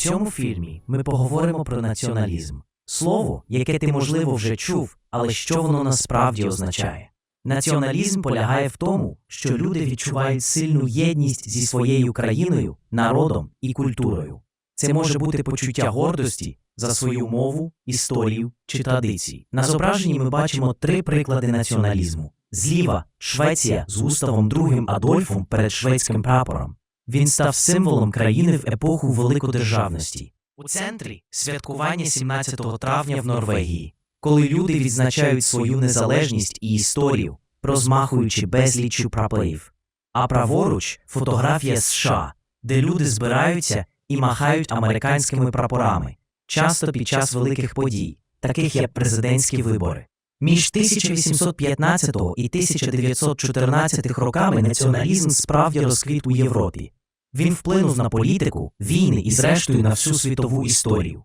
цьому фільмі ми поговоримо про націоналізм. Слово, яке ти, можливо, вже чув, але що воно насправді означає. Націоналізм полягає в тому, що люди відчувають сильну єдність зі своєю країною, народом і культурою. Це може бути почуття гордості за свою мову, історію чи традиції. На зображенні ми бачимо три приклади націоналізму: зліва Швеція з уставом II Адольфом перед шведським прапором. Він став символом країни в епоху великодержавності. У центрі святкування 17 травня в Норвегії, коли люди відзначають свою незалежність і історію, розмахуючи безліччю прапорів. А праворуч фотографія США, де люди збираються і махають американськими прапорами, часто під час великих подій, таких як президентські вибори. Між 1815 і 1914 роками націоналізм справді розквіт у Європі. Він вплинув на політику, війни і, зрештою, на всю світову історію.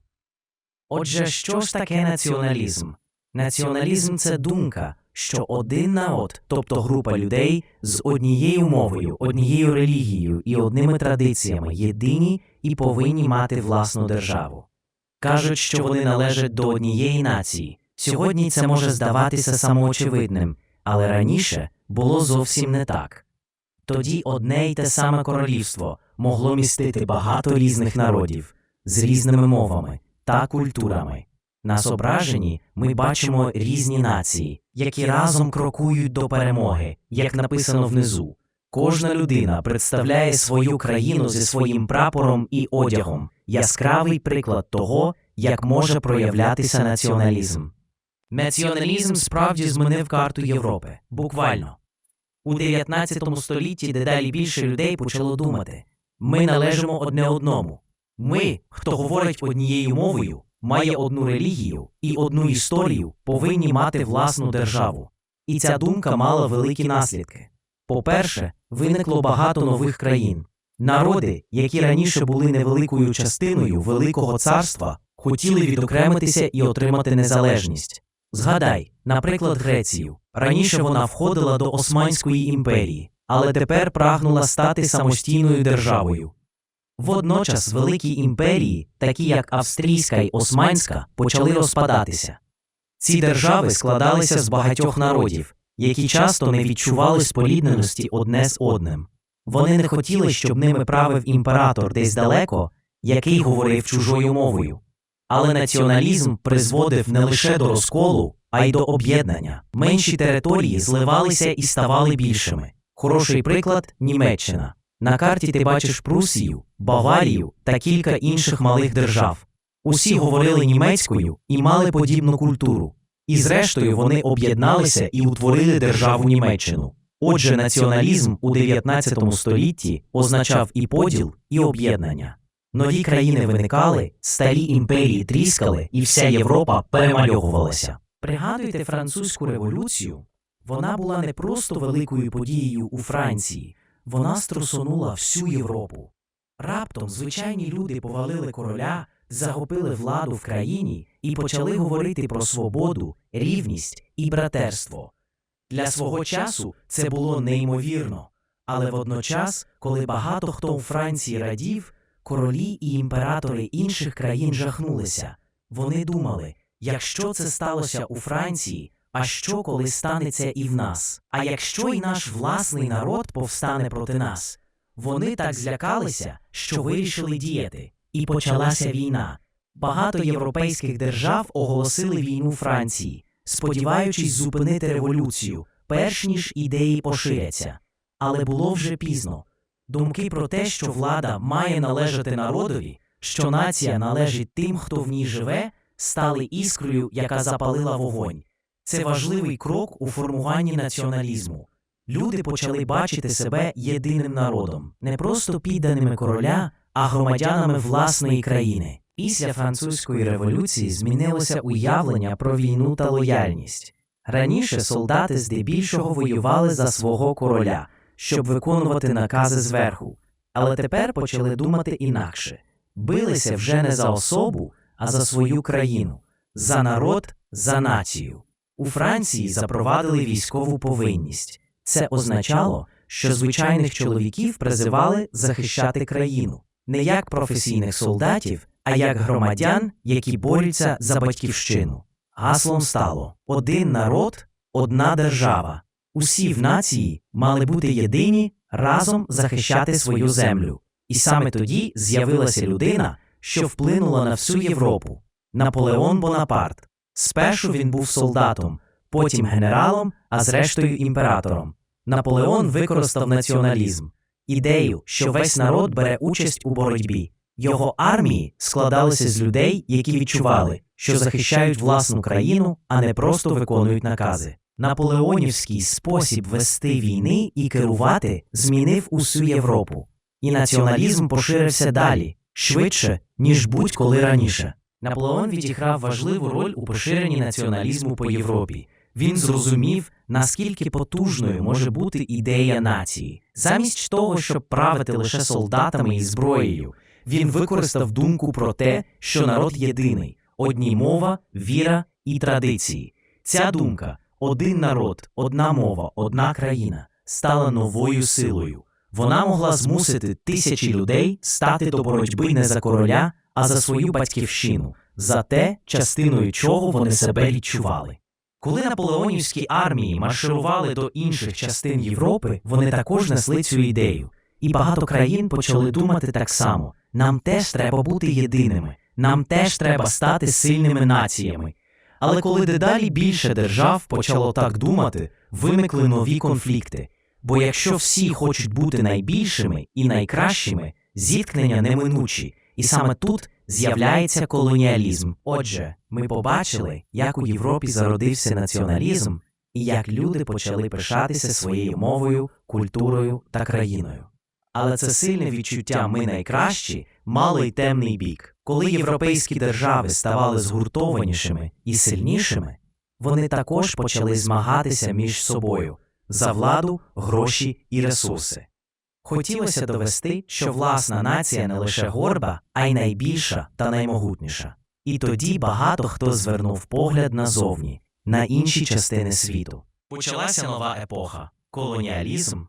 Отже, що ж таке націоналізм? Націоналізм це думка, що один народ, тобто група людей з однією мовою, однією релігією і одними традиціями єдині і повинні мати власну державу. Кажуть, що вони належать до однієї нації. Сьогодні це може здаватися самоочевидним, але раніше було зовсім не так. Тоді одне й те саме королівство могло містити багато різних народів з різними мовами та культурами. На зображенні ми бачимо різні нації, які разом крокують до перемоги, як написано внизу. Кожна людина представляє свою країну зі своїм прапором і одягом, яскравий приклад того, як може проявлятися націоналізм. Націоналізм справді змінив карту Європи, буквально. У 19 столітті дедалі більше людей почало думати ми належимо одне одному. Ми, хто говорить однією мовою, має одну релігію і одну історію, повинні мати власну державу. І ця думка мала великі наслідки. По-перше, виникло багато нових країн. Народи, які раніше були невеликою частиною Великого царства, хотіли відокремитися і отримати незалежність. Згадай, наприклад, Грецію. Раніше вона входила до Османської імперії, але тепер прагнула стати самостійною державою. Водночас великі імперії, такі як Австрійська й Османська, почали розпадатися. Ці держави складалися з багатьох народів, які часто не відчували спорідненості одне з одним. Вони не хотіли, щоб ними правив імператор десь далеко, який говорив чужою мовою. Але націоналізм призводив не лише до розколу, а й до об'єднання. Менші території зливалися і ставали більшими. Хороший приклад Німеччина. На карті ти бачиш Прусію, Баварію та кілька інших малих держав. Усі говорили німецькою і мали подібну культуру. І зрештою вони об'єдналися і утворили державу Німеччину. Отже, націоналізм у 19 столітті означав і поділ, і об'єднання. Нові країни виникали, старі імперії тріскали, і вся Європа перемальовувалася. Пригадуйте французьку революцію. Вона була не просто великою подією у Франції, вона струсонула всю Європу. Раптом звичайні люди повалили короля, захопили владу в країні і почали говорити про свободу, рівність і братерство. Для свого часу це було неймовірно, але водночас, коли багато хто у Франції радів, королі і імператори інших країн жахнулися. Вони думали, якщо це сталося у Франції, а що коли станеться і в нас? А якщо і наш власний народ повстане проти нас? Вони так злякалися, що вирішили діяти, і почалася війна. Багато європейських держав оголосили війну Франції, сподіваючись зупинити революцію, перш ніж ідеї поширяться. Але було вже пізно. Думки про те, що влада має належати народові, що нація належить тим, хто в ній живе, стали іскрою, яка запалила вогонь. Це важливий крок у формуванні націоналізму. Люди почали бачити себе єдиним народом, не просто підданими короля, а громадянами власної країни. Після французької революції змінилося уявлення про війну та лояльність. Раніше солдати здебільшого воювали за свого короля, щоб виконувати накази зверху, але тепер почали думати інакше билися вже не за особу, а за свою країну, за народ, за націю. У Франції запровадили військову повинність. Це означало, що звичайних чоловіків призивали захищати країну. не як професійних солдатів, а як громадян, які борються за батьківщину. Гаслом стало один народ, одна держава. Усі в нації мали бути єдині разом захищати свою землю. І саме тоді з'явилася людина, що вплинула на всю Європу Наполеон Бонапарт. Спершу він був солдатом, потім генералом, а зрештою імператором. Наполеон використав націоналізм, ідею, що весь народ бере участь у боротьбі. Його армії складалися з людей, які відчували, що захищають власну країну, а не просто виконують накази. Наполеонівський спосіб вести війни і керувати змінив усю Європу, і націоналізм поширився далі, швидше, ніж будь-коли раніше. Наполеон відіграв важливу роль у поширенні націоналізму по Європі. Він зрозумів, наскільки потужною може бути ідея нації. Замість того, щоб правити лише солдатами і зброєю, він використав думку про те, що народ єдиний, одній мова, віра і традиції. Ця думка один народ, одна мова, одна країна стала новою силою. Вона могла змусити тисячі людей стати до боротьби не за короля, а за свою батьківщину, за те, частиною чого вони себе відчували. Коли наполеонівські армії марширували до інших частин Європи, вони також несли цю ідею. І багато країн почали думати так само: нам теж треба бути єдиними, нам теж треба стати сильними націями. Але коли дедалі більше держав почало так думати, виникли нові конфлікти. Бо якщо всі хочуть бути найбільшими і найкращими, зіткнення неминучі, і саме тут з'являється колоніалізм. Отже, ми побачили, як у Європі зародився націоналізм і як люди почали пишатися своєю мовою, культурою та країною. Але це сильне відчуття ми найкращі мало й темний бік. Коли європейські держави ставали згуртованішими і сильнішими, вони також почали змагатися між собою за владу, гроші і ресурси. Хотілося довести, що власна нація не лише горба, а й найбільша та наймогутніша. І тоді багато хто звернув погляд назовні, на інші частини світу. Почалася нова епоха колоніалізм.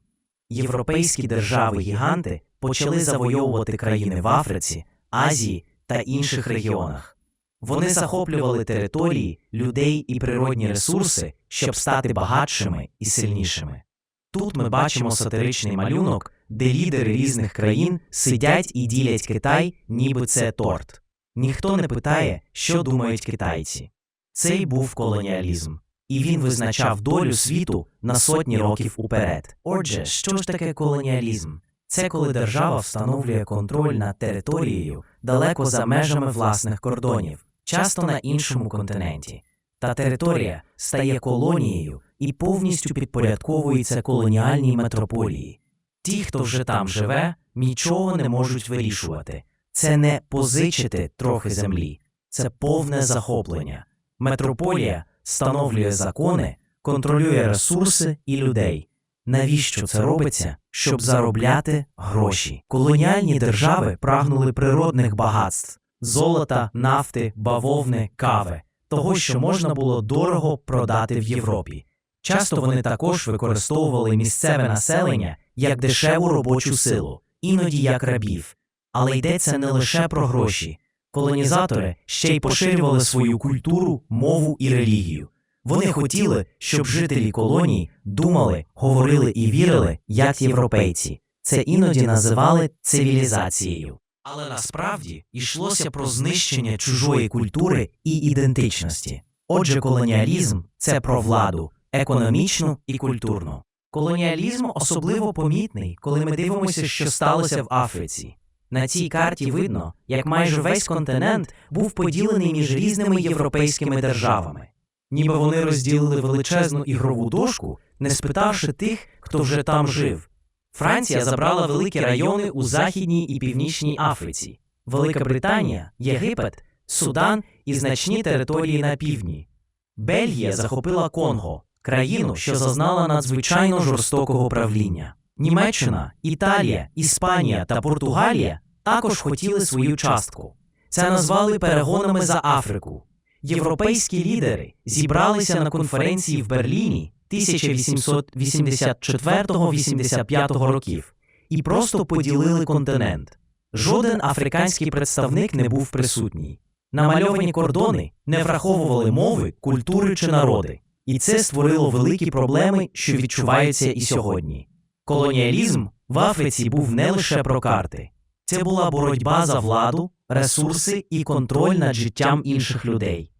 Європейські держави-гіганти почали завойовувати країни в Африці, Азії та інших регіонах. Вони захоплювали території, людей і природні ресурси, щоб стати багатшими і сильнішими. Тут ми бачимо сатиричний малюнок, де лідери різних країн сидять і ділять Китай, ніби це торт. Ніхто не питає, що думають китайці. Цей був колоніалізм, і він визначав долю світу на сотні років уперед. Отже, що ж таке колоніалізм? Це коли держава встановлює контроль над територією далеко за межами власних кордонів, часто на іншому континенті. Та територія стає колонією і повністю підпорядковується колоніальній метрополії. Ті, хто вже там живе, нічого не можуть вирішувати. Це не позичити трохи землі, це повне захоплення. Метрополія встановлює закони, контролює ресурси і людей. Навіщо це робиться? Щоб заробляти гроші. Колоніальні держави прагнули природних багатств золота, нафти, бавовни, кави, того, що можна було дорого продати в Європі. Часто вони також використовували місцеве населення як дешеву робочу силу, іноді як рабів. Але йдеться не лише про гроші. Колонізатори ще й поширювали свою культуру, мову і релігію. Вони хотіли, щоб жителі колоній думали, говорили і вірили, як європейці. Це іноді називали цивілізацією. Але насправді йшлося про знищення чужої культури і ідентичності. Отже, колоніалізм це про владу, економічну і культурну. Колоніалізм особливо помітний, коли ми дивимося, що сталося в Африці. На цій карті видно, як майже весь континент був поділений між різними європейськими державами, ніби вони розділили величезну ігрову дошку, не спитавши тих, хто вже там жив. Франція забрала великі райони у Західній і Північній Африці, Велика Британія, Єгипет, Судан і значні території на півдні. Бельгія захопила Конго, країну, що зазнала надзвичайно жорстокого правління. Німеччина, Італія, Іспанія та Португалія також хотіли свою частку. Це назвали перегонами за Африку. Європейські лідери зібралися на конференції в Берліні 1884-85 років і просто поділили континент. Жоден африканський представник не був присутній. Намальовані кордони не враховували мови, культури чи народи, і це створило великі проблеми, що відчуваються і сьогодні. Колоніалізм в Африці був не лише про карти, це була боротьба за владу, ресурси і контроль над життям інших людей.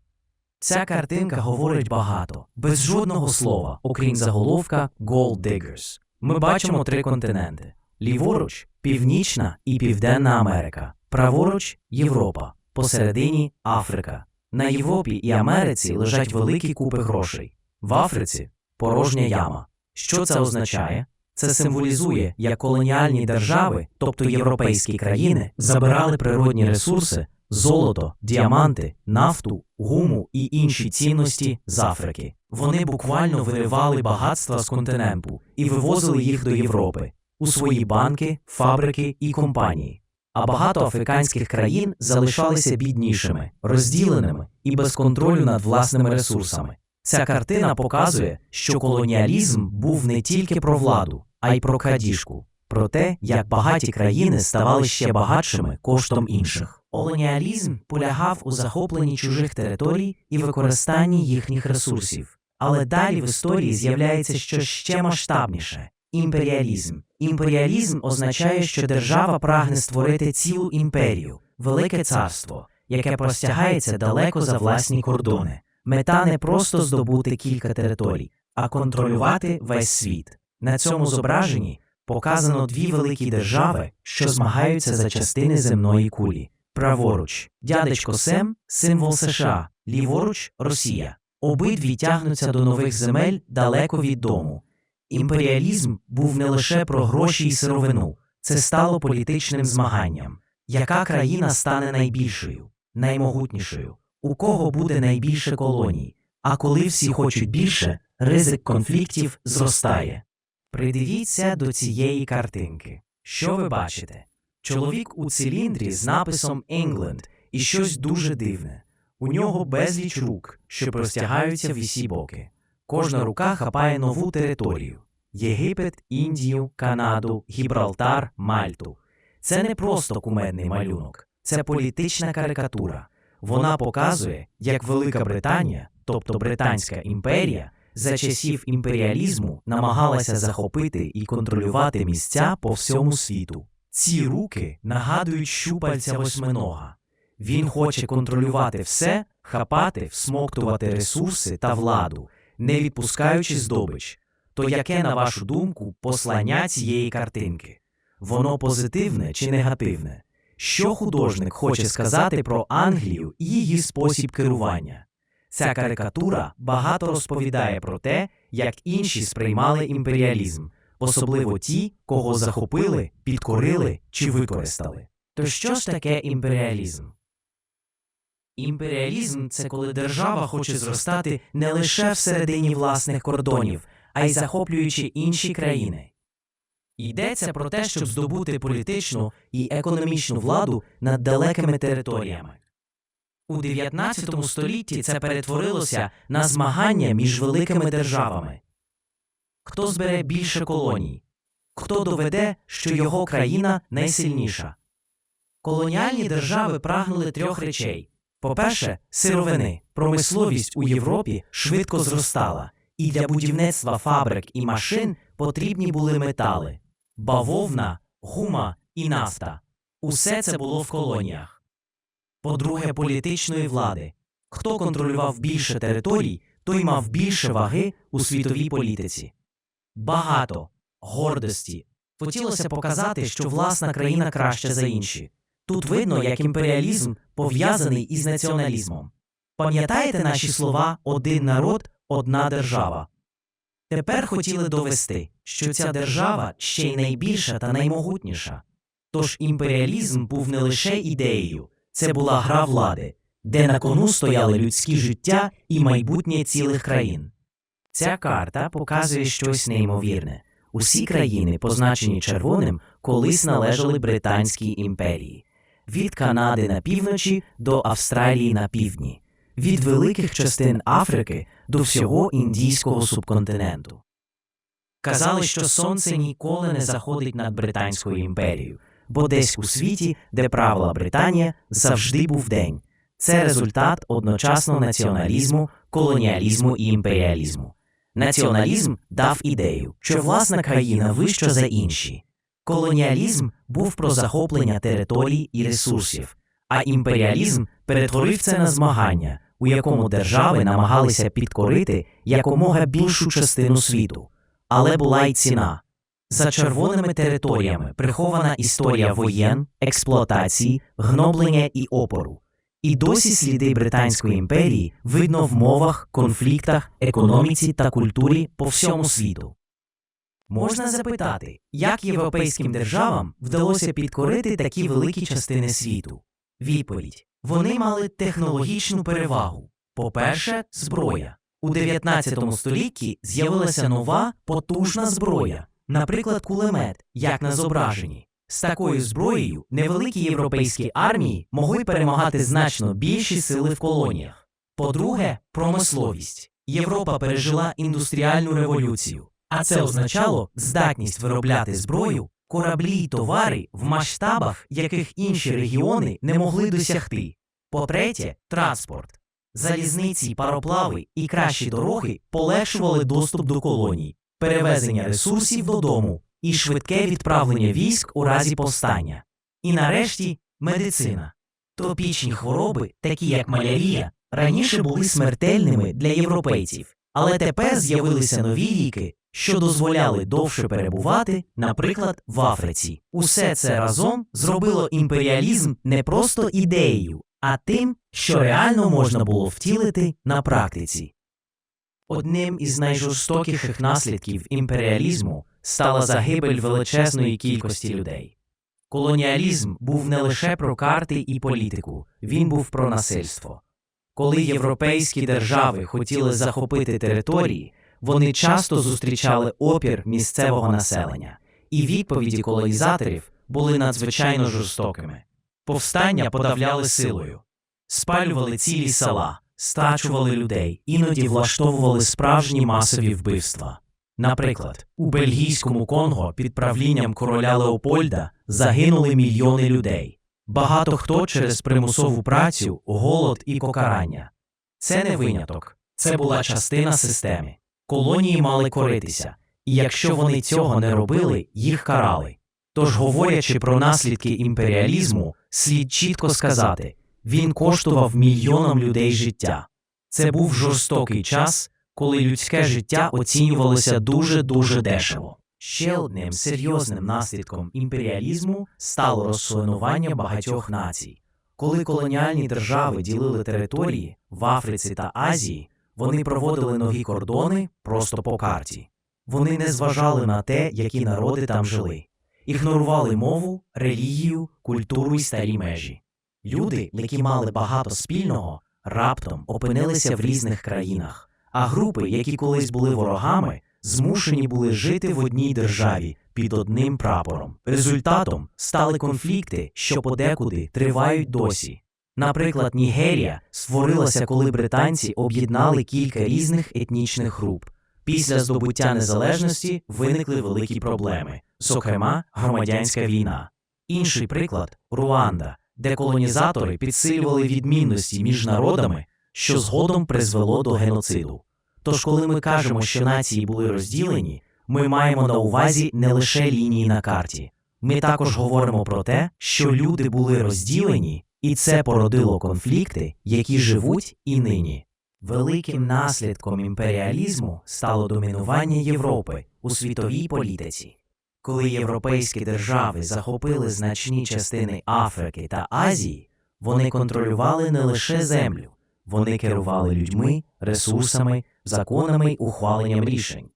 Ця картинка говорить багато, без жодного слова, окрім заголовка Gold Diggers. Ми бачимо три континенти: ліворуч, Північна і Південна Америка, праворуч Європа, посередині Африка. На Європі і Америці лежать великі купи грошей. В Африці порожня яма. Що це означає? Це символізує, як колоніальні держави, тобто європейські країни, забирали природні ресурси, золото, діаманти, нафту, гуму і інші цінності з Африки. Вони буквально виривали багатства з континенту і вивозили їх до Європи у свої банки, фабрики і компанії. А багато африканських країн залишалися біднішими, розділеними і без контролю над власними ресурсами. Ця картина показує, що колоніалізм був не тільки про владу, а й про крадіжку, про те, як багаті країни ставали ще багатшими коштом інших. Колоніалізм полягав у захопленні чужих територій і використанні їхніх ресурсів. Але далі в історії з'являється щось ще масштабніше імперіалізм. Імперіалізм означає, що держава прагне створити цілу імперію, велике царство, яке простягається далеко за власні кордони. Мета не просто здобути кілька територій, а контролювати весь світ. На цьому зображенні показано дві великі держави, що змагаються за частини земної кулі. Праворуч, дядечко Сем символ США, ліворуч Росія. Обидві тягнуться до нових земель далеко від дому. Імперіалізм був не лише про гроші і сировину, це стало політичним змаганням. Яка країна стане найбільшою, наймогутнішою? У кого буде найбільше колоній? А коли всі хочуть більше, ризик конфліктів зростає. Придивіться до цієї картинки. Що ви бачите? Чоловік у циліндрі з написом England і щось дуже дивне. У нього безліч рук, що простягаються в усі боки. Кожна рука хапає нову територію: Єгипет, Індію, Канаду, Гібралтар, Мальту. Це не просто кумедний малюнок, це політична карикатура. Вона показує, як Велика Британія, тобто Британська імперія, за часів імперіалізму намагалася захопити і контролювати місця по всьому світу. Ці руки нагадують щупальця восьминога. Він хоче контролювати все, хапати, всмоктувати ресурси та владу, не відпускаючи здобич. То яке, на вашу думку, послання цієї картинки? Воно позитивне чи негативне? Що художник хоче сказати про Англію і її спосіб керування? Ця карикатура багато розповідає про те, як інші сприймали імперіалізм, особливо ті, кого захопили, підкорили чи використали. То що ж таке імперіалізм? Імперіалізм це коли держава хоче зростати не лише всередині власних кордонів, а й захоплюючи інші країни. Йдеться про те, щоб здобути політичну і економічну владу над далекими територіями. У 19 столітті це перетворилося на змагання між великими державами. Хто збере більше колоній? Хто доведе, що його країна найсильніша? Колоніальні держави прагнули трьох речей по-перше, сировини. Промисловість у Європі швидко зростала, і для будівництва фабрик і машин потрібні були метали бавовна, гума і нафта. Усе це було в колоніях. По-друге, політичної влади. Хто контролював більше територій, той мав більше ваги у світовій політиці. Багато гордості. Хотілося показати, що власна країна краща за інші. Тут видно, як імперіалізм пов'язаний із націоналізмом. Пам'ятаєте наші слова один народ, одна держава? Тепер хотіли довести, що ця держава ще й найбільша та наймогутніша. Тож імперіалізм був не лише ідеєю, це була гра влади, де на кону стояли людські життя і майбутнє цілих країн. Ця карта показує щось неймовірне. Усі країни, позначені червоним, колись належали Британській імперії від Канади на півночі до Австралії на півдні, від великих частин Африки до всього індійського субконтиненту. Казали, що сонце ніколи не заходить над Британською імперією, бо десь у світі, де правила Британія, завжди був день. Це результат одночасно націоналізму, колоніалізму і імперіалізму. Націоналізм дав ідею, що власна країна вища за інші. Колоніалізм був про захоплення територій і ресурсів, а імперіалізм перетворив це на змагання, у якому держави намагалися підкорити якомога більшу частину світу. Але була й ціна. За червоними територіями прихована історія воєн, експлуатації, гноблення і опору. І досі сліди Британської імперії видно в мовах, конфліктах, економіці та культурі по всьому світу. Можна запитати, як європейським державам вдалося підкорити такі великі частини світу? Відповідь: вони мали технологічну перевагу. По-перше, зброя. У 19 столітті з'явилася нова потужна зброя, наприклад, кулемет, як на зображенні. З такою зброєю невеликі європейські армії могли перемагати значно більші сили в колоніях. По-друге, промисловість. Європа пережила індустріальну революцію, а це означало здатність виробляти зброю, кораблі й товари в масштабах, яких інші регіони не могли досягти. По-третє, транспорт. Залізниці, пароплави і кращі дороги полегшували доступ до колоній, перевезення ресурсів додому і швидке відправлення військ у разі повстання. І нарешті медицина. Тропічні хвороби, такі як малярія, раніше були смертельними для європейців, але тепер з'явилися нові ліки, що дозволяли довше перебувати, наприклад, в Африці. Усе це разом зробило імперіалізм не просто ідеєю, а тим, що реально можна було втілити на практиці. Одним із найжорстокіших наслідків імперіалізму стала загибель величезної кількості людей. Колоніалізм був не лише про карти і політику, він був про насильство. Коли європейські держави хотіли захопити території, вони часто зустрічали опір місцевого населення, і відповіді колонізаторів були надзвичайно жорстокими. Повстання подавляли силою, спалювали цілі села, стачували людей, іноді влаштовували справжні масові вбивства. Наприклад, у бельгійському Конго під правлінням короля Леопольда загинули мільйони людей. Багато хто через примусову працю, голод і покарання. Це не виняток, це була частина системи. Колонії мали коритися, і якщо вони цього не робили, їх карали. Тож, говорячи про наслідки імперіалізму, слід чітко сказати він коштував мільйонам людей життя. Це був жорстокий час, коли людське життя оцінювалося дуже дуже дешево. Ще одним серйозним наслідком імперіалізму стало розчленування багатьох націй. Коли колоніальні держави ділили території в Африці та Азії, вони проводили нові кордони просто по карті. Вони не зважали на те, які народи там жили, ігнорували мову, релігію, культуру і старі межі. Люди, які мали багато спільного, раптом опинилися в різних країнах, а групи, які колись були ворогами, змушені були жити в одній державі під одним прапором. Результатом стали конфлікти, що подекуди тривають досі. Наприклад, Нігерія створилася, коли британці об'єднали кілька різних етнічних груп. Після здобуття незалежності виникли великі проблеми, зокрема, громадянська війна. Інший приклад Руанда, де колонізатори підсилювали відмінності між народами, що згодом призвело до геноциду. Тож, коли ми кажемо, що нації були розділені, ми маємо на увазі не лише лінії на карті. Ми також говоримо про те, що люди були розділені, і це породило конфлікти, які живуть і нині. Великим наслідком імперіалізму стало домінування Європи у світовій політиці. Коли європейські держави захопили значні частини Африки та Азії, вони контролювали не лише землю, вони керували людьми, ресурсами, законами й ухваленням рішень.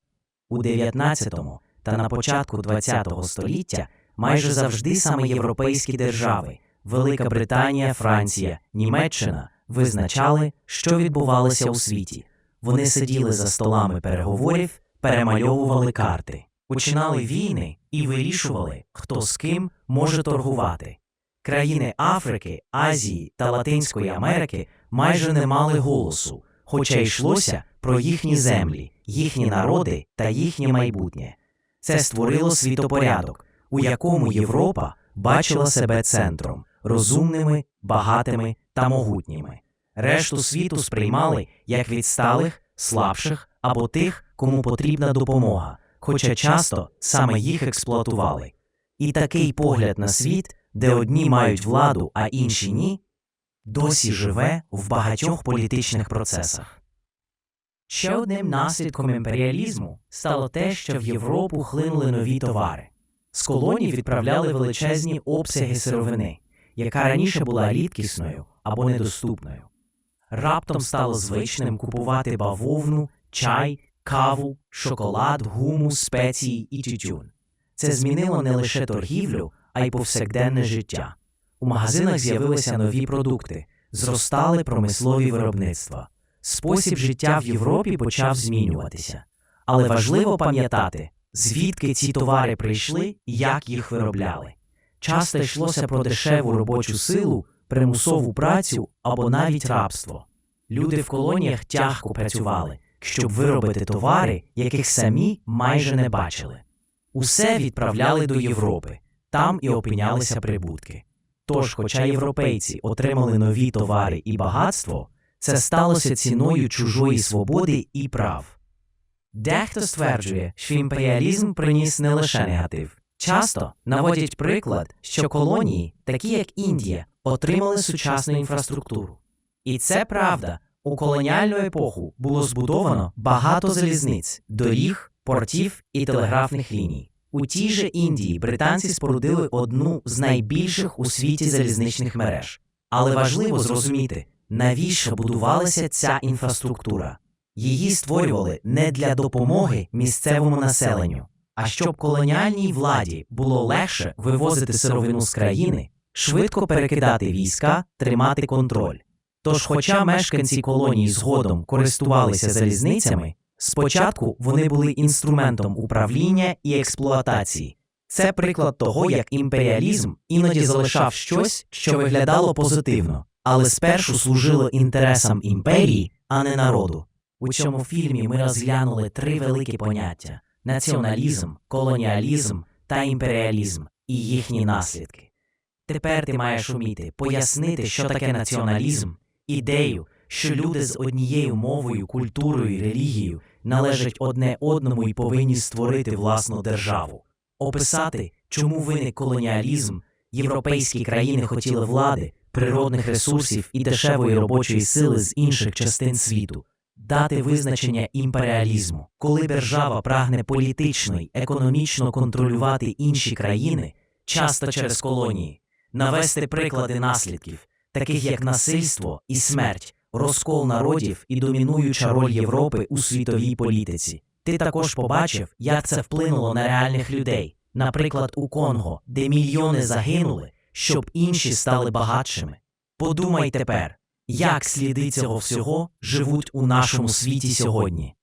У 19 та на початку 20 століття майже завжди саме європейські держави Велика Британія, Франція, Німеччина визначали, що відбувалося у світі. Вони сиділи за столами переговорів, перемальовували карти, починали війни і вирішували, хто з ким може торгувати. Країни Африки, Азії та Латинської Америки майже не мали голосу, хоча йшлося про їхні землі, їхні народи та їхнє майбутнє. Це створило світопорядок, у якому Європа бачила себе центром, розумними, багатими та могутніми. Решту світу сприймали як відсталих, слабших або тих, кому потрібна допомога, хоча часто саме їх експлуатували. І такий погляд на світ, де одні мають владу, а інші ні, досі живе в багатьох політичних процесах. Ще одним наслідком імперіалізму стало те, що в Європу хлинули нові товари. З колоній відправляли величезні обсяги сировини, яка раніше була рідкісною або недоступною. Раптом стало звичним купувати бавовну, чай, каву, шоколад, гуму, спеції і тютюн. Це змінило не лише торгівлю, а й повсякденне життя. У магазинах з'явилися нові продукти, зростали промислові виробництва. Спосіб життя в Європі почав змінюватися. Але важливо пам'ятати, звідки ці товари прийшли і як їх виробляли. Часто йшлося про дешеву робочу силу, примусову працю або навіть рабство. Люди в колоніях тяжко працювали, щоб виробити товари, яких самі майже не бачили. Усе відправляли до Європи, там і опинялися прибутки. Тож, хоча європейці отримали нові товари і багатство, це сталося ціною чужої свободи і прав. Дехто стверджує, що імперіалізм приніс не лише негатив. Часто наводять приклад, що колонії, такі як Індія, отримали сучасну інфраструктуру. І це правда. У колоніальну епоху було збудовано багато залізниць, доріг, портів і телеграфних ліній. У тій же Індії британці спорудили одну з найбільших у світі залізничних мереж. Але важливо зрозуміти, навіщо будувалася ця інфраструктура. Її створювали не для допомоги місцевому населенню, а щоб колоніальній владі було легше вивозити сировину з країни, швидко перекидати війська, тримати контроль. Тож, хоча мешканці колонії згодом користувалися залізницями, спочатку вони були інструментом управління і експлуатації. Це приклад того, як імперіалізм іноді залишав щось, що виглядало позитивно, але спершу служило інтересам імперії, а не народу. У цьому фільмі ми розглянули три великі поняття: націоналізм, колоніалізм та імперіалізм і їхні наслідки. Тепер ти маєш уміти пояснити, що таке націоналізм, ідею, що люди з однією мовою, культурою і релігією належать одне одному і повинні створити власну державу, описати, чому виник колоніалізм, європейські країни хотіли влади, природних ресурсів і дешевої робочої сили з інших частин світу. Дати визначення імперіалізму, коли держава прагне політично й економічно контролювати інші країни, часто через колонії, навести приклади наслідків, таких як насильство і смерть, розкол народів і домінуюча роль Європи у світовій політиці. Ти також побачив, як це вплинуло на реальних людей, наприклад, у Конго, де мільйони загинули, щоб інші стали багатшими. Подумай тепер, як сліди цього всього живуть у нашому світі сьогодні.